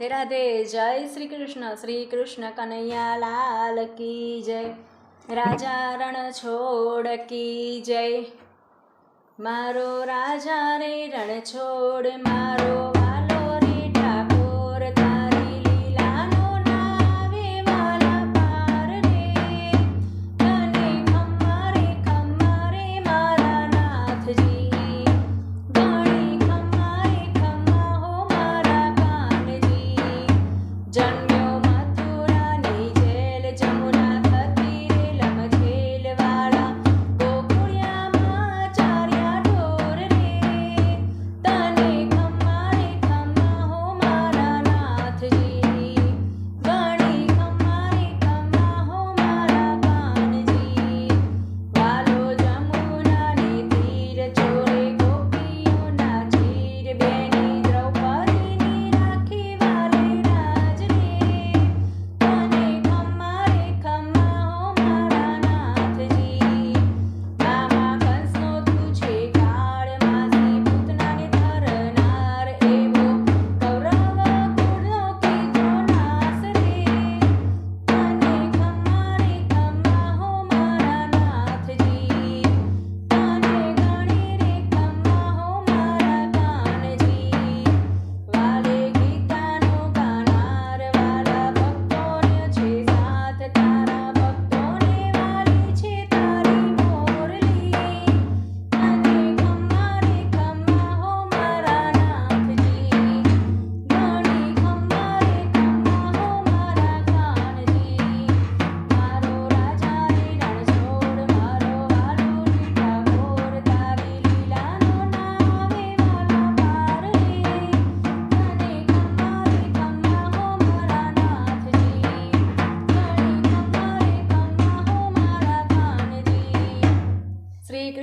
રાધે રાધે, જય શ્રી કૃષ્ણ. શ્રી કૃષ્ણ કનૈયા લાલ કી જય. રાજા રણ છોડ કી જય. મારો રાજા રે રણ છોડ મારો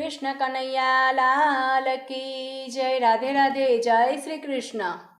कृष्ण कन्हैया लाल की जय। राधे राधे जय श्री कृष्ण।